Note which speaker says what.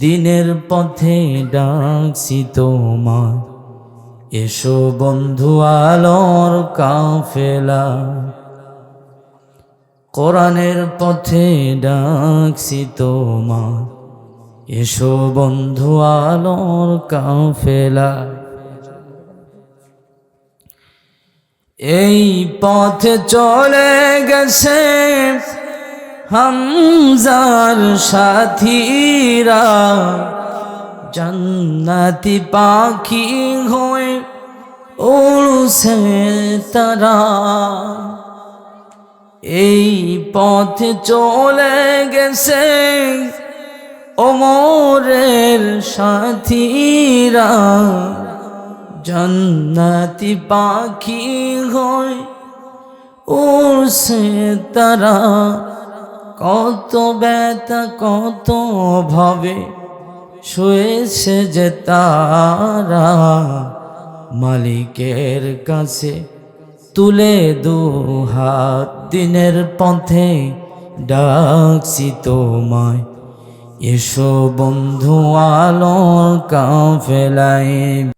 Speaker 1: দিনের পথে ডাকছি তোমার। এসো বন্ধু আলোর কাফেলা। কোরআনের পথে ডাকছি তোমার। এসো বন্ধু আলোর কাফেলা। এই পথে চলে গেছে হামজার সাথীরা জান্নাতি পাখি হয়ে উড়ছে তারা। এই পথ চলে গেছে ওমরের সাথীরা। জান্নাতি পাখি হয় উড়ছে তারা। কত ব্যথা, কত ভাবে শুয়েছে যে তারা মালিকের কাছে তুলে দু হাত দিনের পথে ডাকছি তোমায়। এসো বন্ধু আলোর কাফেলায়।